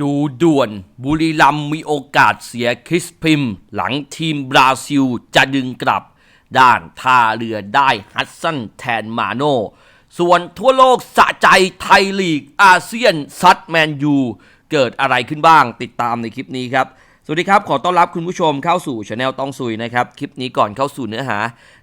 ดูด่วนบุรีรัมมีโอกาสเสียคริสพิม หลังทีมบราซิลจะดึงกลับ ด้านท่าเรือได้ฮัตสันแทนมาโน ส่วนทั่วโลกสะใจไทยลีกอาเซียนซัดแมนยู เกิดอะไรขึ้นบ้างติดตามในคลิปนี้ครับ สวัสดีครับ ขอต้อนรับคุณผู้ชมเข้าสู่ช anel ต้องซุยนะครับ คลิปนี้ก่อนเข้าสู่เนื้อหา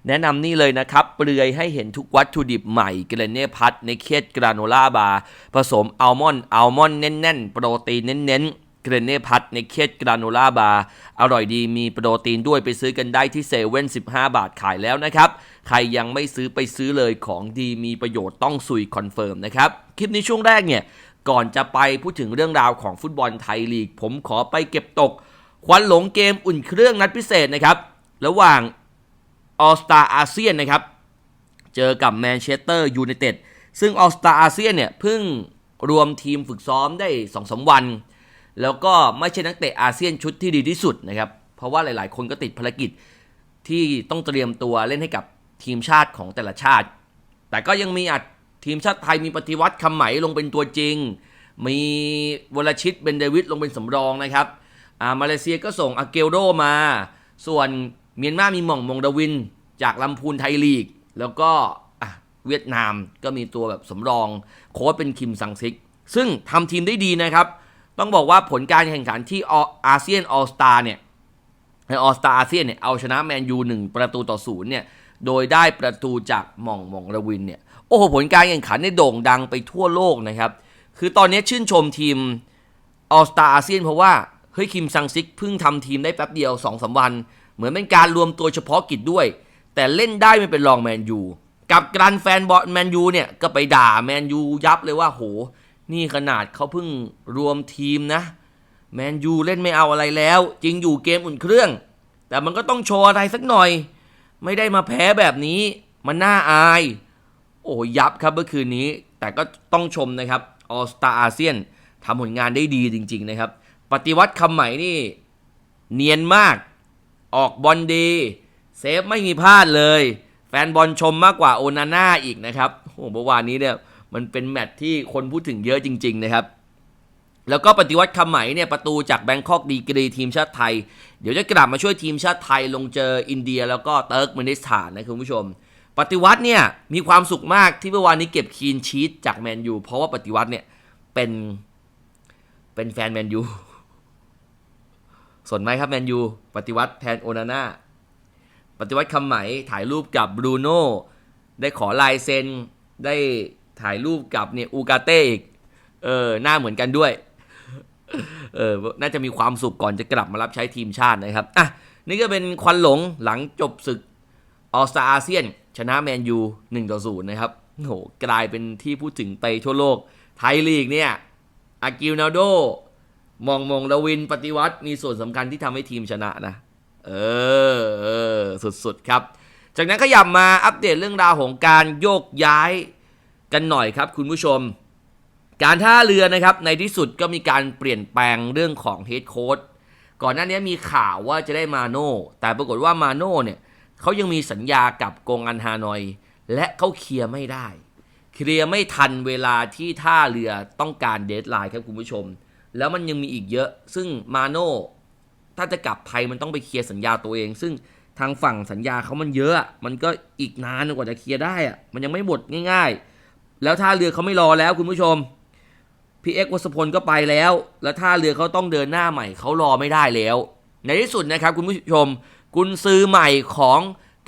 แนะนำนี่เลยนะครับ เปลือยให้เห็นทุกวัตถุดิบใหม่เกรเน่พัทในเคสกราโนล่าบาร์ผสมอัลมอนด์อัลมอนด์แน่นๆ โปรตีนเน้นๆเกรเน่พัทในเคสกราโนล่าบาร์อร่อยดีมีโปรตีนด้วยไปซื้อกันได้ที่เซเว่น15บาทขายแล้วนะครับ ใครยังไม่ซื้อไปซื้อเลยของดีมีประโยชน์ต้องซุยคอนเฟิร์มนะครับคลิปนี้ช่วงแรกเนี่ยก่อนจะไปพูดถึงเรื่องราวของฟุตบอลไทยลีก ผมขอไปเก็บตก ควันหลงเกมอุ่นเครื่องนัดพิเศษนะครับ ระหว่างออสตาอาเซียนนะครับ เจอกับแมนเชสเตอร์ยูไนเต็ดซึ่งออสตาอาเซียนเนี่ยเพิ่งรวมทีมฝึกซ้อมได้2อสวัน แล้วก็ไม่ใช่นักเตะอาเซียนชุดที่ดีที่สุดนะครับ เพราะว่าหลายๆ คนก็ติดภารกิจที่ต้องเตรียมตัวเล่นให้กับทีมชาติของแต่ละชาติ แต่ก็ยังมีอัดทีมชาติไทยมีปฏิวัติคำไหมลงเป็นตัวจริง มีวลชิตเบนเดวิดลงเป็นสำรองนะครับ อ่ามาเลเซียก็ส่งอาเกลโดมา ส่วนเมียนมามีหม่องมงดวิน จากลำพูนไทยลีก แล้วก็เวียดนามก็มีตัวแบบสำรอง โค้ชเป็นคิมซังซิก ซึ่งทำทีมได้ดีนะครับ ต้องบอกว่าผลการแข่งขันที่อาเซียนออสตาเนี่ยในออสตาอาเซียนเนี่ยเอาชนะแมนยูหนึ่งประตูต่อศูนย์เนี่ยโดยได้ประตูจากหม่องมงดาวินเนี่ยโอ้โหผลการแข่งขันเนี่ยโด่งดังไปทั่วโลกนะครับ คือตอนนี้ชื่นชมทีมออสตาอาเซียนเพราะว่า เฮ้ยคิมซังซิกเพิ่งทำทีมได้แป๊บเดียว2อสวัน เหมือนเป็นการรวมตัวเฉพาะกิจด้วย แต่เล่นได้ไม่เป็นรองแมนยูกับกรันแฟนบอลแมนยูเนี่ยก็ไปด่าแมนยูยับเลยว่าโห นี่ขนาดเขาเพิ่งรวมทีมนะแมนยูเล่นไม่เอาอะไรแล้ว จริงอยู่เกมอุ่นเครื่อง แต่มันก็ต้องโชว์อะไรสักหน่อย ไม่ได้มาแพ้แบบนี้ มันน่าอาย โอ้ยับครับเมื่อคืนนี้ แต่ก็ต้องชมนะครับออสตาอาเซียนทำผลงานได้ดีจริง ๆ นะครับ ปฏิวัติคำใหม่นี่ เนียนมาก ออกบอลดี เซฟไม่มีพลาดเลย แฟนบอลชมมากกว่าโอนาน่าอีกนะครับโอ้โหเมื่อวานนี้เนี่ยมันเป็นแมตช์ที่คนพูดถึงเยอะจริง ๆ นะครับ แล้วก็ปฏิวัติคำใหม่เนี่ยประตูจากแบงคอกดีกรีทีมชาติไทย เดี๋ยวจะกลับมาช่วยทีมชาติไทยลงเจออินเดีย แล้วก็เติร์กเมนิสถานนะคุณผู้ชม ปฏิวัติเนี่ยมีความสุขมากที่เมื่อวานนี้เก็บคีนชีตจากแมนยูเพราะว่าปฏิวัติเนี่ยเป็นเป็นแฟนแมนยู สนไหมครับแมนยูปฏิวัติแทนโอนาน่าปฏิวัติคำไหมถ่ายรูปกับบรูโน่ได้ขอลายเซ็นได้ถ่ายรูปกับเนี่ยอูกาเต้อีกเออหน้าเหมือนกันด้วย เออน่าจะมีความสุขก่อนจะกลับมารับใช้ทีมชาตินะครับอะนี่ก็เป็นควันหลงหลังจบศึกออสตาอาเซียน ชนะแมนยู1ต่อ0นะครับโอ้โหกลายเป็นที่พูดถึงไปทั่วโลก ไทยลีกเนี่ยอากิลนาโด มองมองดาวินปฏิวัติมีส่วนสำคัญที่ทำให้ทีมชนะนะ เออเออสุดๆครับ จากนั้นขยับมาอัปเดตเรื่องราวของการโยกย้ายกันหน่อยครับคุณผู้ชม การท่าเรือนะครับในที่สุดก็มีการเปลี่ยนแปลงเรื่องของเฮดโค้ดก่อนหน้านี้มีข่าวว่าจะได้มาโน่แต่ปรากฏว่ามาโน่เนี่ยเขายังมีสัญญากับกงอันฮานอย และเขาเคลียร์ไม่ได้ เคลียร์ไม่ทันเวลาที่ท่าเรือต้องการเดทไลน์ครับคุณผู้ชม แล้วมันยังมีอีกเยอะ ซึ่งมาโน่ถ้าจะกลับไทยมันต้องไปเคลียร์สัญญาตัวเอง ซึ่งทางฝั่งสัญญาเขามันเยอะ มันก็อีกนานกว่าจะเคลียร์ได้อะมันยังไม่หมดง่าย ๆ แล้วท่าเรือเขาไม่รอแล้วคุณผู้ชมพี่เอ็กวัสพลก็ไปแล้ว แล้วท่าเรือเขาต้องเดินหน้าใหม่เขารอไม่ได้แล้ว ในที่สุดนะครับคุณผู้ชมกุนซือใหม่ของ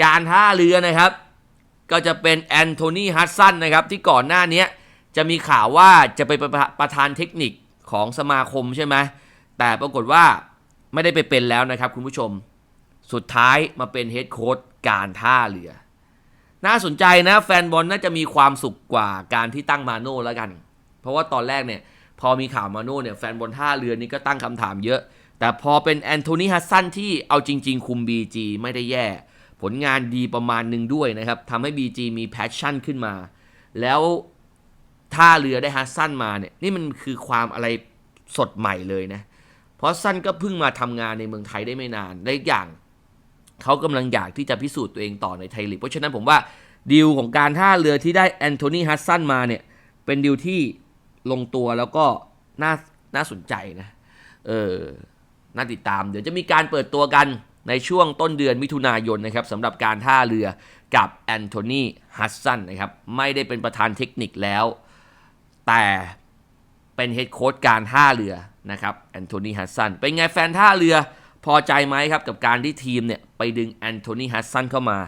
การท่าเรือนะครับ ก็จะเป็นแอนโทนีฮัตสันนะครับที่ก่อนหน้านี้จะมีข่าวว่าจะไปประประธานเทคนิค ของสมาคมใช่ไหมแต่ปรากฏว่าไม่ได้ไปเป็นแล้วนะครับคุณผู้ชม สุดท้ายมาเป็นเฮดโค้ชการท่าเรือ น่าสนใจนะแฟนบอลน่าจะมีความสุขกว่าการที่ตั้งมาโน่แล้วกัน เพราะว่าตอนแรกเนี่ยพอมีข่าวมาโน่เนี่ยแฟนบอลท่าเรือนี่ก็ตั้งคำถามเยอะ แต่พอเป็นแอนโทนีฮัสซันที่เอาจริง ๆ คุม BG ไม่ได้แย่ ผลงานดีประมาณหนึ่งด้วยนะครับทำให้ BG มีแพชชั่นขึ้นมา แล้ว ท่าเรือได้ฮัสซันมาเนี่ยนี่มันคือความอะไรสดใหม่เลยนะ เพราะซันก็เพิ่งมาทำงานในเมืองไทยได้ไม่นานและอีกอย่างเขากำลังอยากที่จะพิสูจน์ตัวเองต่อในไทยลีกเพราะฉะนั้นผมว่าดีลของการท่าเรือที่ได้แอนโทนีฮัสซันมาเนี่ยเป็นดีลที่ลงตัวแล้วก็น่าน่าสนใจนะเออน่าติดตาม เดี๋ยวจะมีการเปิดตัวกันในช่วงต้นเดือนมิถุนายนนะครับสำหรับการท่าเรือกับแอนโทนีฮัสซันนะครับไม่ได้เป็นประธานเทคนิคแล้ว แต่เป็นเฮดโค้ชการท่าเรือนะครับแอนโทนีฮัสซันเป็นไงแฟนท่าเรือพอใจไหมครับ กับการที่ทีมเนี่ย ไปดึงแอนโทนีฮัสซันเข้ามา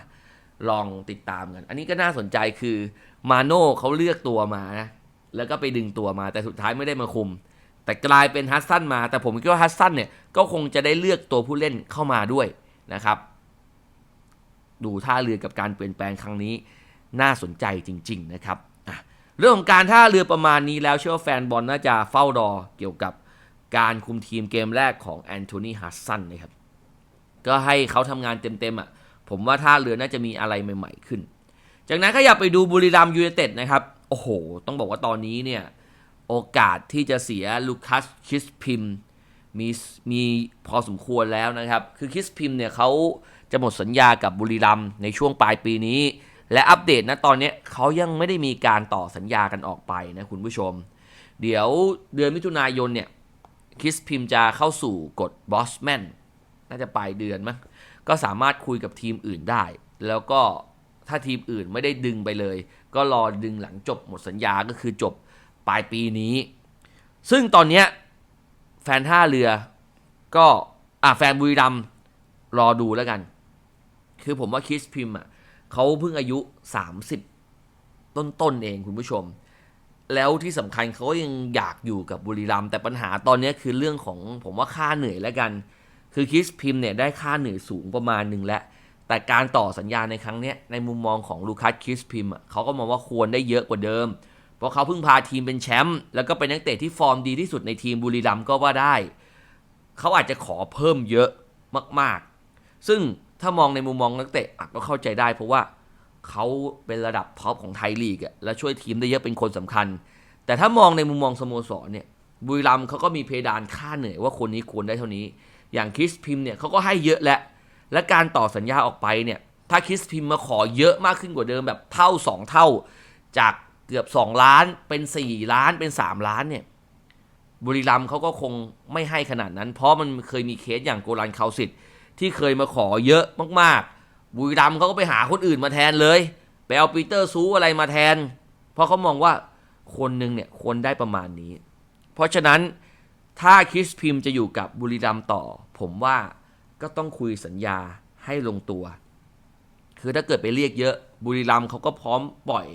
ลองติดตามกัน อันนี้ก็น่าสนใจคือมาโน่เขาเลือกตัวมานะแล้วก็ไปดึงตัวมาแต่สุดท้ายไม่ได้มาคุม แต่กลายเป็นฮัสซันมา แต่ผมคิดว่าฮัสซันเนี่ยก็คงจะได้เลือกตัวผู้เล่นเข้ามาด้วยนะครับ ดูท่าเรือกับการเปลี่ยนแปลงครั้งนี้น่าสนใจจริง ๆ นะครับ เรื่องของการท่าเรือประมาณนี้แล้วเชื่อว่าแฟนบอลน่าจะเฝ้ารอเกี่ยวกับการคุมทีมเกมแรกของแอนโทนีฮัสซันนะครับ ก็ให้เขาทำงานเต็มๆอะ ผมว่าท่าเรือน่าจะมีอะไรใหม่ๆขึ้น จากนั้นก็อยากไปดูบุรีรัมยูไนเต็ดนะครับ โอ้โห ต้องบอกว่าตอนนี้เนี่ย โอกาสที่จะเสียลูคัสคิสพิมมีมีพอสมควรแล้วนะครับ คือคิสพิมเนี่ยเขาจะหมดสัญญากับบุรีรัมในช่วงปลายปีนี้ และอัปเดตนะตอนนี้เขายังไม่ได้มีการต่อสัญญากันออกไปนะคุณผู้ชม เดี๋ยวเดือนมิถุนายนเนี่ยคิสพิมจะเข้าสู่กฎบอสแมนน่าจะปลายเดือนมั้งก็สามารถคุยกับทีมอื่นได้ แล้วก็ถ้าทีมอื่นไม่ได้ดึงไปเลย ก็รอดึงหลังจบหมดสัญญาก็คือจบปลายปีนี้ ซึ่งตอนนี้แฟนท่าเรือก็อะแฟนบุรีรัมรอดูแล้วกัน คือผมว่าคิสพิมอะ เขาเพิ่งอายุ 30 ต้นๆเองคุณผู้ชม แล้วที่สำคัญเขายังอยากอยู่กับบุรีรัมย์แต่ปัญหาตอนนี้คือเรื่องของผมว่าค่าเหนื่อยแล้วกัน คือคิสพิมเนี่ยได้ค่าเหนื่อยสูงประมาณหนึ่งแล้วแต่การต่อสัญญาในครั้งนี้ในมุมมองของลูคัสคิสพิมเขาก็มองว่าควรได้เยอะกว่าเดิม เพราะเขาเพิ่งพาทีมเป็นแชมป์แล้วก็เป็นนักเตะที่ฟอร์มดีที่สุดในทีมบุรีรัมย์ก็ว่าได้ เขาอาจจะขอเพิ่มเยอะมาก ๆ ซึ่ง ถ้ามองในมุมมองนักเตะก็เข้าใจได้เพราะว่าเขาเป็นระดับท็อปของไทยลีกอะและช่วยทีมได้เยอะเป็นคนสำคัญ แต่ถ้ามองในมุมมองสโมสรเนี่ยบุรีรัมเขาก็มีเพดานค่าเหนื่อยว่าคนนี้ควรได้เท่านี้ อย่างคริสพิมเนี่ยเขาก็ให้เยอะแล้วและการต่อสัญญาออกไปเนี่ยถ้าคริสพิมมาขอเยอะมากขึ้นกว่าเดิมแบบเท่า 2 เท่า จากเกือบ 2 ล้านเป็น 4 ล้านเป็น 3 ล้านเนี่ยบุรีรัมเขาก็คงไม่ให้ขนาดนั้น เพราะมันเคยมีเคสอย่างโกลันคาวสิต ที่เคยมาขอเยอะมากๆ บุรีรัมย์เขาก็ไปหาคนอื่นมาแทนเลย ไปเอาปีเตอร์ซูอะไรมาแทน เพราะเขามองว่าคนหนึ่งเนี่ยควรได้ประมาณนี้ เพราะฉะนั้นถ้าคริสพิมจะอยู่กับบุรีรัมย์ต่อ ผมว่าก็ต้องคุยสัญญาให้ลงตัว คือถ้าเกิดไปเรียกเยอะบุรีรัมย์เขาก็พร้อมปล่อย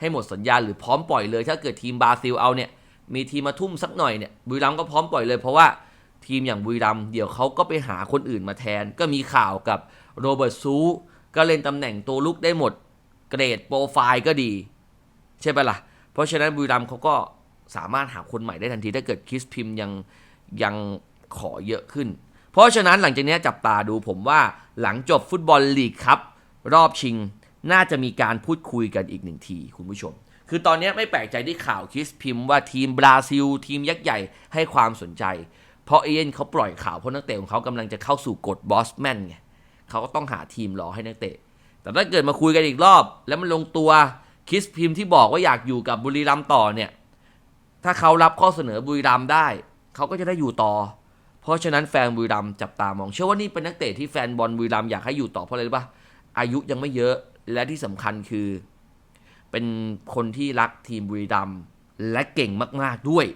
ให้หมดสัญญาหรือพร้อมปล่อยเลย ถ้าเกิดทีมบราซิลเอาเนี่ยมีทีมมาทุ่มสักหน่อยเนี่ยบุรีรัมย์ก็พร้อมปล่อยเลยเพราะว่า ทีมอย่างบุรีรัมเดี๋ยวเขาก็ไปหาคนอื่นมาแทน ก็มีข่าวกับโรเบิร์ตซูก็เล่นตำแหน่งตัวลุกได้หมด เกรดโปรไฟล์ก็ดี ใช่ปะล่ะ เพราะฉะนั้นบุรีรัมเขาก็สามารถหาคนใหม่ได้ทันที ถ้าเกิดคิสพิมยังยังขอเยอะขึ้น เพราะฉะนั้นหลังจากนี้จับตาดูผมว่าหลังจบฟุตบอลลีกครับ รอบชิงน่าจะมีการพูดคุยกันอีกหนึ่งที คุณผู้ชม คือตอนนี้ไม่แปลกใจที่ข่าวคิสพิมพ์ว่าทีมบราซิล ทีมยักษ์ใหญ่ให้ความสนใจ เพราะเอเย่นเขาปล่อยข่าวเพราะนักเตะของเขากำลังจะเข้าสู่กฎบอสแมนไงเขาก็ต้องหาทีมรอให้นักเตะ แต่ถ้าเกิดมาคุยกันอีกรอบ แล้วมันลงตัวคิสพิมพ์ที่บอกว่าอยากอยู่กับบุรีรัมต่อเนี่ย ถ้าเขารับข้อเสนอบุรีรัมได้ เขาก็จะได้อยู่ต่อ เพราะฉะนั้นแฟนบุรีรัมจับตามอง เชื่อว่านี่เป็นนักเตะที่แฟนบอลบุรีรัมอยากให้อยู่ต่อเพราะอะไรรู้ปะอายุยังไม่เยอะและที่สำคัญคือ เป็นคนที่รักทีมบุรีรัมและเก่งมาก ๆด้วย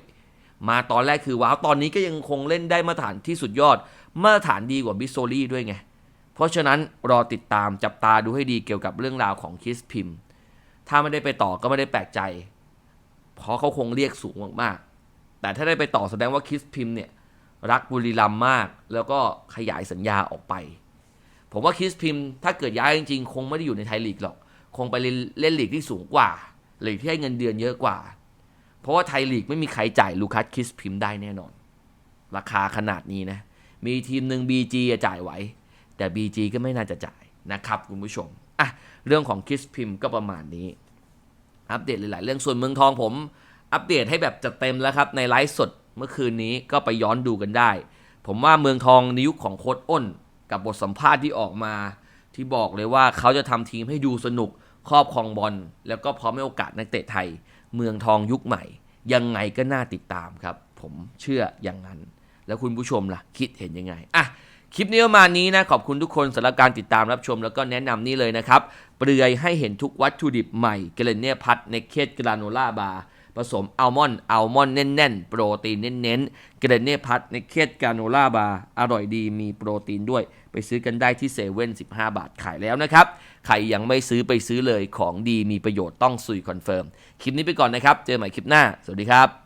มาตอนแรกคือว้าว ตอนนี้ก็ยังคงเล่นได้มาตรฐานที่สุดยอด มาตรฐานดีกว่าบิสโซลี่ด้วยไง เพราะฉะนั้นรอติดตามจับตาดูให้ดีเกี่ยวกับเรื่องราวของคิสพิมพ์ถ้าไม่ได้ไปต่อก็ไม่ได้แปลกใจ เพราะเขาคงเรียกสูงมากๆ แต่ถ้าได้ไปต่อแสดงว่าคิสพิมพ์เนี่ยรักบุรีรัมมาก แล้วก็ขยายสัญญาออกไป ผมว่าคิสพิมพ์ถ้าเกิดย้ายจริงๆ คงไม่ได้อยู่ในไทยลีกหรอก คงไปเล่นเล่นลีกที่สูงกว่าลีกที่ให้เงินเดือนเยอะกว่า เพราะว่าไทยลีกไม่มีใครจ่ายลูคัสคิสพิมพ์ได้แน่นอน ราคาขนาดนี้นะ มีทีมหนึ่ง BG จะจ่ายไหว แต่ BG ก็ไม่น่าจะจ่ายนะครับคุณผู้ชมอะเรื่องของคิสพิมพ์ก็ประมาณนี้ อัปเดตหลาย ๆ เรื่องส่วนเมืองทองผม อัปเดตให้แบบจัดเต็มแล้วครับในไลฟ์สดเมื่อคืนนี้ก็ไปย้อนดูกันได้ ผมว่าเมืองทองในยุคของโค้ดอ้น กับบทสัมภาษณ์ที่ออกมา ที่บอกเลยว่าเขาจะทำทีมให้ดูสนุก ครอบครองบอลแล้วก็พร้อมให้โอกาสนักเตะไทย เมืองทองยุคใหม่ ยังไงก็น่าติดตามครับ ผมเชื่ออย่างนั้น แล้วคุณผู้ชมล่ะ คิดเห็นยังไงอะคลิปนี้ประมาณนี้นะ ขอบคุณทุกคนสำหรับการติดตามรับชมแล้วก็แนะนำนี่เลยนะครับ เปลือยให้เห็นทุกวัตถุดิบใหม่เกลเนียพัทในเคสกราโนล่าบาร์ผสมอัลมอนด์อัลมอนด์แน่นๆ โปรตีนเน้นๆเกรเน่พัทในเคสกราโนล่าบาร์อร่อยดีมีโปรตีนด้วย ไปซื้อกันได้ที่เซเว่นสิบาทขายแล้วนะครับ ใครยังไม่ซื้อไปซื้อเลยของดีมีประโยชน์ต้องสุยคอนเฟิร์ม คลิปนี้ไปก่อนนะครับ เจอใหม่คลิปหน้า สวัสดีครับ